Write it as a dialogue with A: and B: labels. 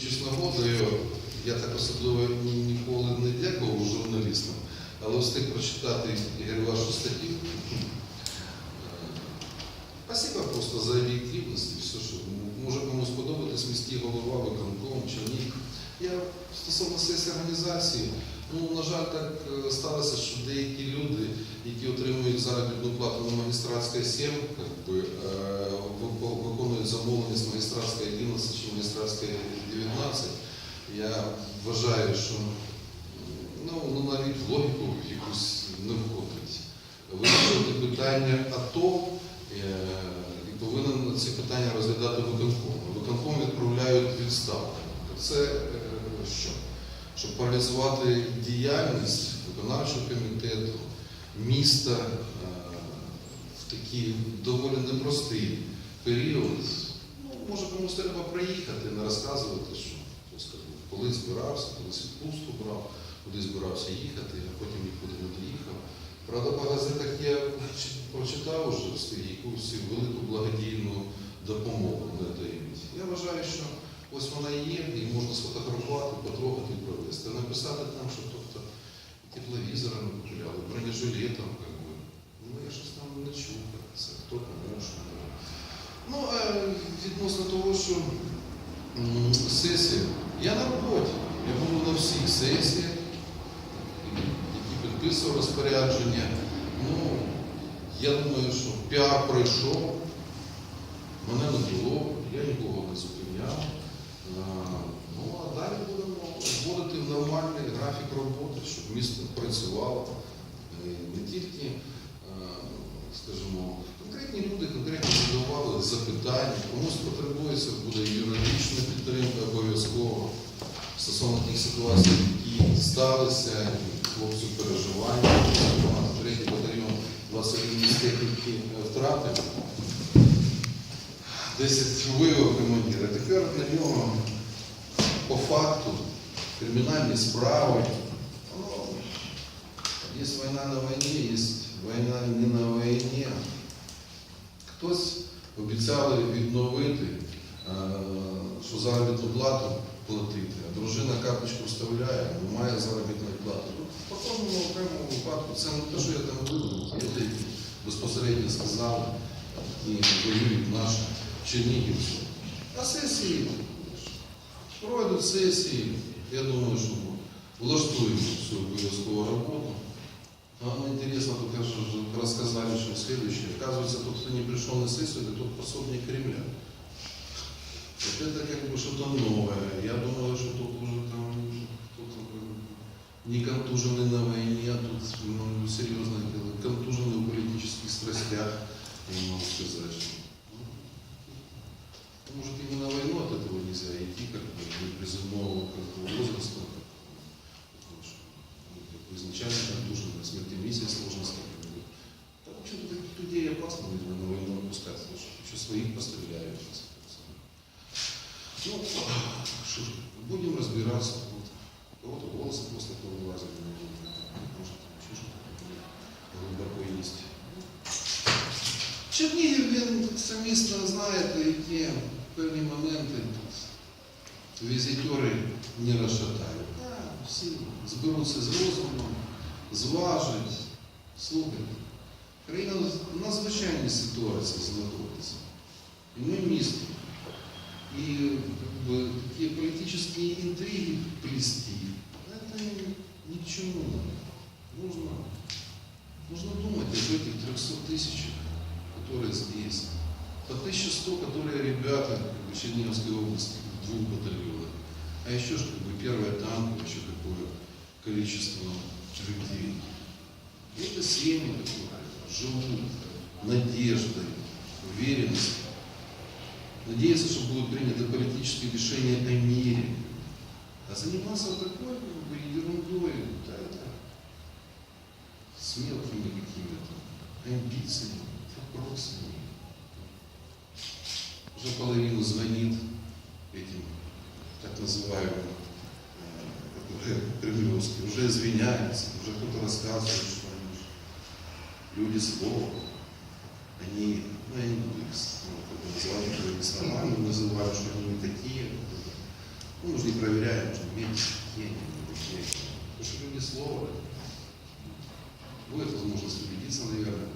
A: Користуючись нагодою, я так особливо ніколи не дякував журналістам, але встиг прочитати вашу статтю. Е, Спасибо просто за об'єктивність і все, що може комусь сподобатись міський голова, виконком чи ні. Я стосовно сесії організації, ну, на жаль, так е, сталося, що деякі люди, які отримують заробітну плату на магістратській 7, как би, е, виконують замовлення з магістратської 11 чи магістратської 19, я вважаю, що ну, ну, навіть логіку якусь не входить. Вирішувати питання АТО е, і повинен ці питання розглядати виконком. Виконком відправляють відставку. Це що? Щоб паралізувати діяльність виконавчого комітету, міста е, в такий доволі непростий період. Ну, може комусь треба проїхати, не розказувати, що скажу, коли збирався, коли відпустку брав, куди збирався їхати, а потім нікуди не доїхав. Правда, по газетах я прочитав встиг якусь велику благодійну допомогу надають. Я вважаю, що ось вона є, і можна сфотографувати, потрогати і провести. Написати там, що тобто тепловізором купляли, бронежилетом, как би. Ну, я щось там не чув, це хто кому, що. Ну, а відносно того, що сесія, я на роботі. Я буду на всіх сесіях, які підписував розпорядження. Ну, я думаю, що піар пройшов, мене не було, я нікого не зупиняв. Ну, а далі будемо вводити в нормальний графік роботи, щоб місто працювало. Е, Не тільки, е, скажімо, конкретні люди конкретно задавали запитання, комусь потребується буде юридична підтримка обов'язково стосовно тих ситуацій, які сталися, хлопців переживання, третій батальйон 21 міст техніки втратив. 10 вивів командира. Тепер на нього по факту кримінальні справи. Ну, Є війна на війні, є війна не на війні. Хтось обіцяли відновити, е, що заробітну плату платити, а дружина карточку вставляє, немає заробітної плати. Тут по кожному окремому випадку це не те, що я там видумав, є люди безпосередньо сказали, які воюють наші чернігівці. А сесії, пройдуть сесії, я думаю, що влаштуємо всю обов'язкову роботу. Нам интересно только что же рассказали, что следующее. Оказывается, тот, кто не пришел на сессию, это тот пособник Кремля. Вот это как бы что-то новое. Я думаю, что тут уже там кто-то не контуженный на войне, а тут ну, серьезно дело. Контуженный в политических страстях, я могу сказать. Конце концов. Ну, что ж, будем разбираться. Вот. Кого-то волосы просто повылазили, может, еще что-то глубоко есть. Чернігів він самісно знаєте, які певні моменти тут візитори не розшатають. Так, всі зберуться з розумом, зважать, слухайте. Країна в надзвичайній ситуації знаходиться. І ми місто. І как бы, такі політичні інтриги плести, це ни к чему. Нужно, нужно думать об этих 300 тысячах, которые здесь. По 1100, которые ребята как бы, Черниговской области, в двух батальонах. А еще же как бы первое танк, еще какое количество людей. И это семьи, которые живут надеждой, уверенностью. Надеяться, что будут приняты политические решения о мире. А заниматься вот такой как бы, ерундой, да, это с мелкими какими-то амбициями, вопросами. Уже половину звонит этим так называемым э, кремлевским, уже извиняется, уже кто-то рассказывает, что они люди слова, они, ну я не буду их ну, как бы называть своими словами, называют, что они не такие.
B: Ну, мы же не проверяем, может, видим, какие они, какие.
A: Потому что люди слово. Будет возможность убедиться, наверное.